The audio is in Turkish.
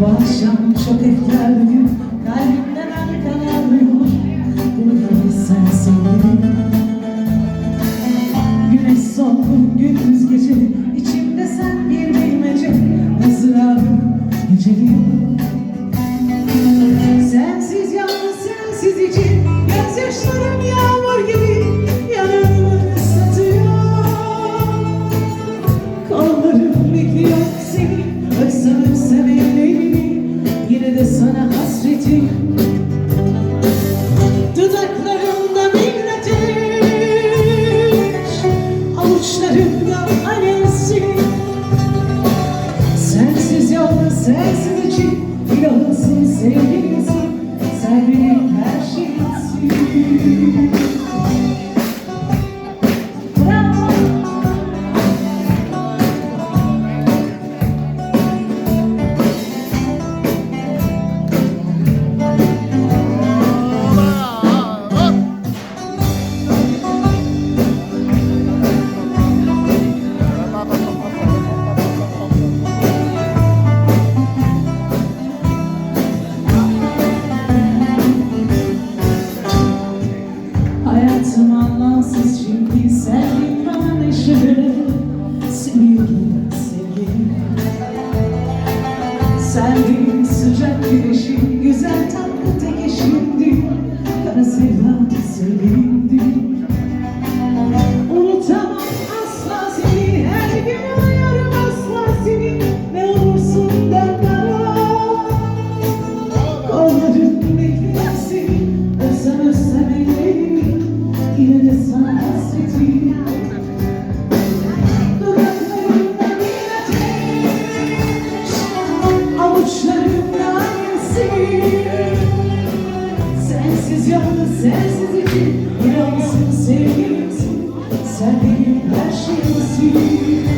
Bu akşam çok efkarlıyım Kalbimden arkan ağrıyor Bunu da sevgilim Güneş solgun gündüz gece. İçimde sen bir bilmece. Mızrağım geceliğim Sensiz yalnız sensiz için. Gözyaşlarım yağmur Avuçlarımda alevsin Sensiz yalnız sensiz için İlahımsın sevgilimsin Sen sıcak güneşim Güzel tatlı tek eşimdin sensiz için Bir olsun sevgilimsin. Sen benim her şeyimsin